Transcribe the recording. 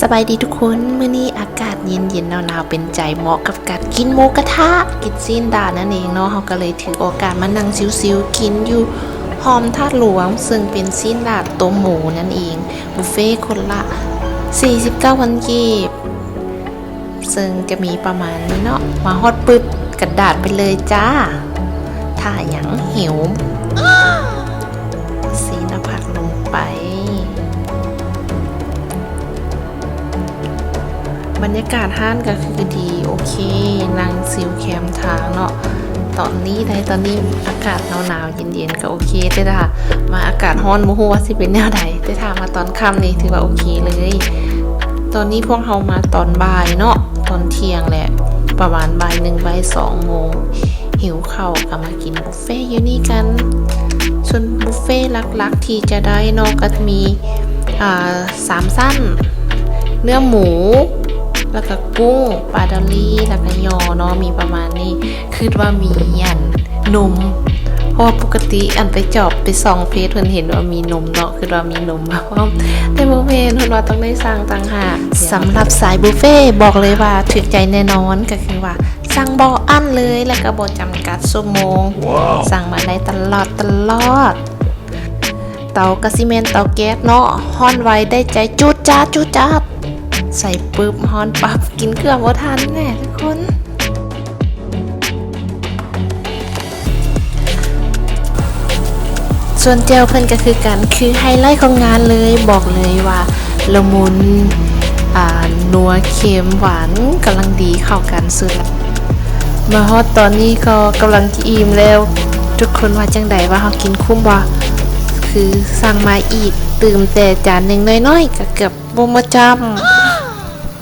สบายดีทุกคนเมื้อนี้อากาศเย็นเย็นหนาวๆเป็นใจเหมาะกับการกินหมูกระทะกินซีนดานั่นเองเนาะเขาก็เลยถือโอกาสมานั่งซิวๆกินอยู่หอมทาดหลวง ซึ่งเป็นซีนดาต้มหมูนั่นเองบุฟเฟ่ต์คนละ 49พันกีบซึ่งจะมีประมาณนี้เนาะมาฮอดปึ๊บกระดาษไปเลยจ้า ถ้าหยังหิวซีนผักลงไป บรรยากาศห้านก็คือดีโอเคนั่งซิลแคมทางเนาะตอนนี้ได้ตอนนี้อากาศหนาวๆเย็นๆก็โอเคแต่ถ้ามาอากาศร้อนโมโหว่าสิเป็นแนวใดแต่ถ้ามาตอนค่ำนี่ถือว่าโอเคเลย ตอนนี้พวกเรามาตอนบ่ายเนาะตอนเที่ยงแหละ ประมาณบ่ายหนึ่งบ่ายสองโมงหิวข้าวก็มากินบุฟเฟ่อยู่นี่กันส่วนบุฟเฟ่ต์ลักๆที่จะได้เนาะก็มีอ่าสามสั้น เนื้อหมู แล้วก็กุ้งปลาดอลลี่แล้วก็ยอเนาะมีประมาณนี้คือว่ามีอันนมเพราะว่าปกติอันไปจอบไปส่องเพจเพิ่นเห็นว่ามีนมเนาะคือว่ามีนมเพราะว่าแต่บ่แม่นเพิ่นว่าต้องได้สั่งต่างหากสำหรับสายบุฟเฟ่ต์บอกเลยว่าถึกใจแน่นอนก็คือว่าสั่งบ่อั้นเลยแล้วก็บ่จำกัดชั่วโมงสั่งมาได้ตลอดตลอด เตากระซิเมนเตาแก๊สเนาะฮ้อนไวได้ใจจุดจ้าดจุดจ้าด ใส่ปึ๊บฮอนปับกินเครื่องว่าทันแน่ทุกคนส่วนเจลเพิ่นก็คือกันคือไฮไลท์ของงานเลยบอกเลยว่าละมุนอ่านัวเค็มหวานกำลังดีเข้ากันสุดมาฮอตตอนนี้ก็กำลังอิ่มแล้ว ทุกคนว่าจังใดว่าเขากินคุ้มบ่คือสั่งมาอีกตื่มแต่จานหนึ่งน้อยๆก็เกือบบ่มาจำ